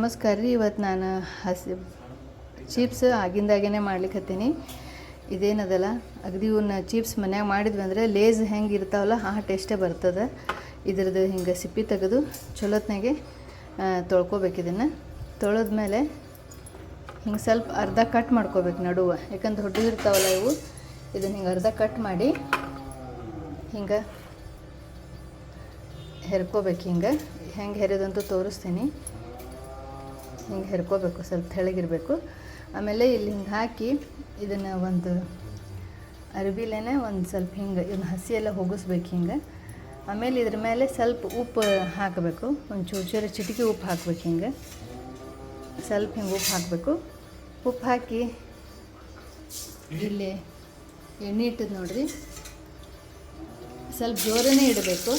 ನಮಸ್ಕಾರ ರೀ. ಇವತ್ತು ನಾನು ಹಸಿ ಚಿಪ್ಸ್ ಆಗಿಂದಾಗೇ ಮಾಡ್ಲಿಕ್ಕತ್ತೀನಿ ಇದೇನದಲ್ಲ, ಅಗದಿ ಇವನ್ನ ಚಿಪ್ಸ್ ಮನ್ಯಾಗ ಮಾಡಿದ್ವಿ ಅಂದರೆ ಲೇಸ್ ಹೆಂಗೆ ಇರ್ತಾವಲ್ಲ, ಆ ಟೇಸ್ಟೇ ಬರ್ತದೆ. ಇದ್ರದ್ದು ಹಿಂಗೆ ಸಿಪ್ಪಿ ತೆಗೆದು ಚಲೋತ್ನಾಗೆ ತೊಳ್ಕೊಬೇಕು ಇದನ್ನು. ತೊಳೆದ್ಮೇಲೆ ಹಿಂಗೆ ಸ್ವಲ್ಪ ಅರ್ಧ ಕಟ್ ಮಾಡ್ಕೋಬೇಕು ನಡುವೆ. ಯಾಕಂದ್ರೆ ದೊಡ್ಡದಿರ್ತಾವಲ್ಲ ಇವು, ಇದನ್ನು ಹಿಂಗೆ ಅರ್ಧ ಕಟ್ ಮಾಡಿ ಹಿಂಗೆ ಹೆರ್ಕೋಬೇಕು ಹಿಂಗೆ. ಹೆಂಗೆ ಹೆರೆದಂತೂ ತೋರಿಸ್ತೀನಿ. ಹಿಂಗೆ ಹೆರ್ಕೋಬೇಕು, ಸ್ವಲ್ಪ ತೆಳಗಿರಬೇಕು. ಆಮೇಲೆ ಇಲ್ಲಿ ಹಿಂಗೆ ಹಾಕಿ ಇದನ್ನು ಒಂದು ಅರ್ಬಿಲೇನೆ ಒಂದು ಸ್ವಲ್ಪ ಹಿಂಗೆ ಇದನ್ನ ಹಸಿ ಎಲ್ಲ ಹೋಗಿಸ್ಬೇಕು ಹಿಂಗೆ. ಆಮೇಲೆ ಇದ್ರ ಮೇಲೆ ಸ್ವಲ್ಪ ಉಪ್ಪು ಹಾಕಬೇಕು, ಒಂದು ಚೂರು ಚೂರು ಚಿಟಿಕೆ ಉಪ್ಪು ಹಾಕ್ಬೇಕು ಹಿಂಗೆ. ಸ್ವಲ್ಪ ಹಿಂಗೆ ಉಪ್ಪು ಹಾಕಬೇಕು. ಉಪ್ಪು ಹಾಕಿ ಇಲ್ಲಿ ಎಣ್ಣೆ ಇಟ್ಟದ್ದು ನೋಡಿರಿ. ಸ್ವಲ್ಪ ಜೋರನೇ ಇಡಬೇಕು.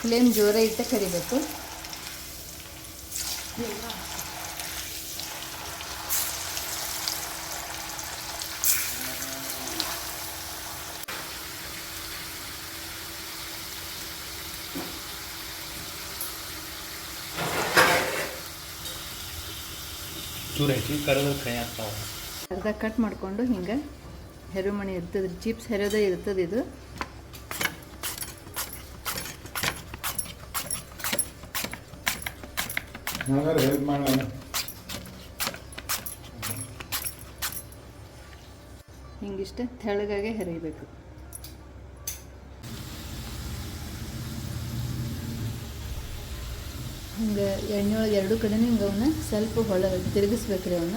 ಫ್ಲೇಮ್ ಜೋರೇ ಇಟ್ಟು ಕರಿಬೇಕು ಚೂರು ಹೆಚ್ಚಿ ಕರೆದು ಕೈ ಆಗ್ತಾವ ಅರ್ಧ ಕಟ್ ಮಾಡಿಕೊಂಡು ಹಿಂಗೆ ಹೆರುಮಣಿ ಇರ್ತದೆ ಚಿಪ್ಸ್ ಹೆರೋದೇ ಇರ್ತದೆ ಇದು. ಹೆಲ್ಪ್ ಮಾಡೋಣ. ಹಿಂಗಿಷ್ಟ ತೆಳಗಾಗೆ ಹೆರಿಬೇಕು. ಹಿಂಗೆ ಎಣ್ಣೆ ಒಳಗೆ ಎರಡು ಕಡೆ ಹಿಂಗೆ ಅವನ್ನ ಸ್ವಲ್ಪ ಹೊಳ ತಿರುಗಿಸ್ಬೇಕ್ರಿ ಅವನ್ನ.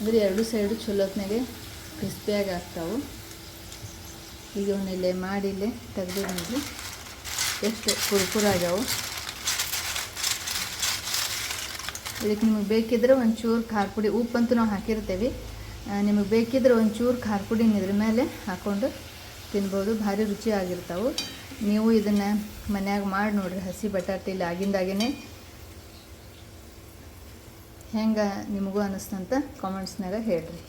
ಅಂದ್ರೆ ಎರಡು ಸೈಡು ಚಲೋತ್ನಾಗೆ ಕ್ರಿಸ್ಪಿಯಾಗಿ ಆಗ್ತಾವೆ. ಈಗ ಅವನ್ನ ಇಲ್ಲೇ ಮಾಡಿ ಇಲ್ಲೇ ತೆಗೆದು ಎಷ್ಟು ಕುರ್ಕುರ ಆಗ್ಯಾವು ಇದಕ್ಕೆ ನಿಮಗೆ ಬೇಕಿದ್ರೆ ಒಂಚೂರು ಖಾರ ಪುಡಿ ಉಪ್ಪಂತೂ ನಾವು ಹಾಕಿರ್ತೇವೆ ನಿಮಗೆ ಬೇಕಿದ್ರೆ ಒಂಚೂರು ಖಾರ ಪುಡಿನ ಇದ್ರ ಮೇಲೆ ಹಾಕ್ಕೊಂಡು ತಿನ್ಬೋದು. ಭಾರಿ ರುಚಿ ಆಗಿರ್ತಾವೆ ನೀವು ಇದನ್ನು ಮನ್ಯಾಗ ಮಾಡಿ ನೋಡಿರಿ, ಹಸಿ ಬಟಾಟೆ ಇಲ್ಲಿ ಆಗಿಂದಾಗೇ ಹೆಂಗೆ ನಿಮಗೂ ಅನ್ನಿಸ್ತಂತ ಕಾಮೆಂಟ್ಸ್ನಾಗ ಹೇಳ್ರಿ.